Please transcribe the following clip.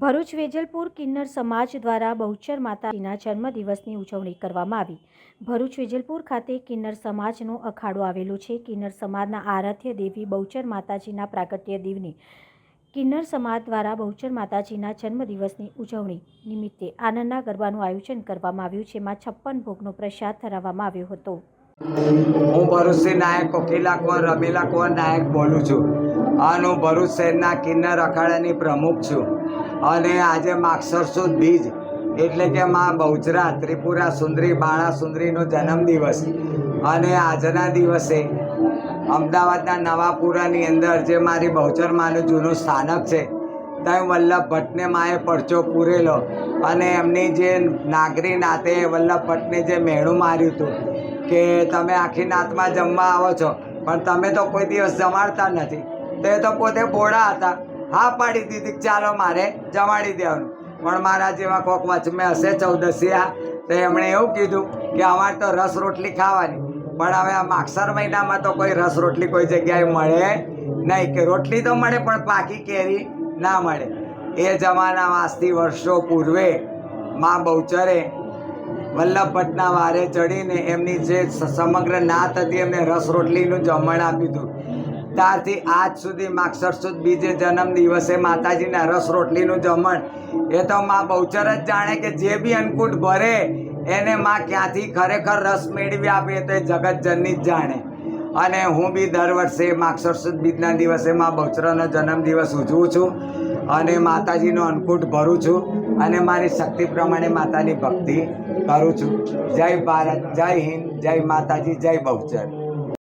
ભરૂચ વેજલપુર કિન્નર સમાજ દ્વારા બહુચર માતાજીના જન્મદિવસની ઉજવણી કરવામાં આવી. ભરૂચ વેજલપુર ખાતે કિન્નર સમાજનો અખાડો આવેલો છે. કિન્નર સમાજના આરાધ્ય દેવી બહુચર માતાજીના પ્રાગટ્ય દેવની કિન્નર સમાજ દ્વારા બહુચર માતાજીના જન્મદિવસની ઉજવણી નિમિત્તે આનંદના ગરબાનું આયોજન કરવામાં આવ્યું, જેમાં છપ્પન ભોગનો પ્રસાદ ધરાવવામાં આવ્યો હતો. હું ભરૂચથી નાયક કોકિલા કુંવર, રમીલા કુંવર નાયક બોલું છું. હું ભરૂચ શહેરના કિન્નર અખાડાની પ્રમુખ છું. અને આજે સુદ બીજ એટલે કે માં બહુચરા, ત્રિપુરા સુંદરી, બાળા સુંદરીનો જન્મદિવસ. અને આજના દિવસે અમદાવાદના નવાપુરાની અંદર જે મારી બહુચર માનું જૂનું સ્થાનક છે ત્યાં વલ્લભ ભટ્ટને માએ પરચો પૂરેલો અને એમની જે નાગરી નાતે વલ્લભ ભટ્ટને જે મેણું માર્યું હતું કે તમે આખી નાતમાં જમવા આવો છો, પણ તમે તો કોઈ દિવસ જમાડતા નથી. તે તો પોતે બોડા હતા. હા, પાડી દીધી. ચાલો મારે જમાડી દેવાનું. પણ મારા જેવા કોક વચમે હશે ચૌદસિયા તો એમણે એવું કીધું કે અમારે તો રસ રોટલી ખાવાની. પણ હવે આ માગસર મહિનામાં તો કોઈ રસ રોટલી કોઈ જગ્યાએ મળે નહીં કે રોટલી તો મળે, પણ પાકી કેરી ના મળે. એ જમાનામાં આજથી વર્ષો પૂર્વે મા બહુચરે વલ્લભ ભટ્ટના વારે ચડીને એમની જે સમગ્ર નાત હતી, એમને રસ રોટલીનું જમણ આપ્યું હતું. ત્યારથી આજ સુધી માગસર સુદ બીજે જન્મ દિવસે માતાજીના રસ રોટલીનું જમણ. એ તો માં બહુચર જ જાણે કે જે બી અન્નકૂટ ભરે, એને માં ક્યાંથી ખરેખર રસ મેળવી આપે તો એ જગતજનની જ જાણે. અને હું બી દર વર્ષે માગસર બીજના દિવસે માં બહુચરનો જન્મદિવસ ઉજવું છું અને માતાજીનો અન્નકૂટ ભરું છું અને મારી શક્તિ પ્રમાણે માતાની ભક્તિ કરું છું. જય ભારત, જય હિન્દ, જય માતાજી, જય બહુચર.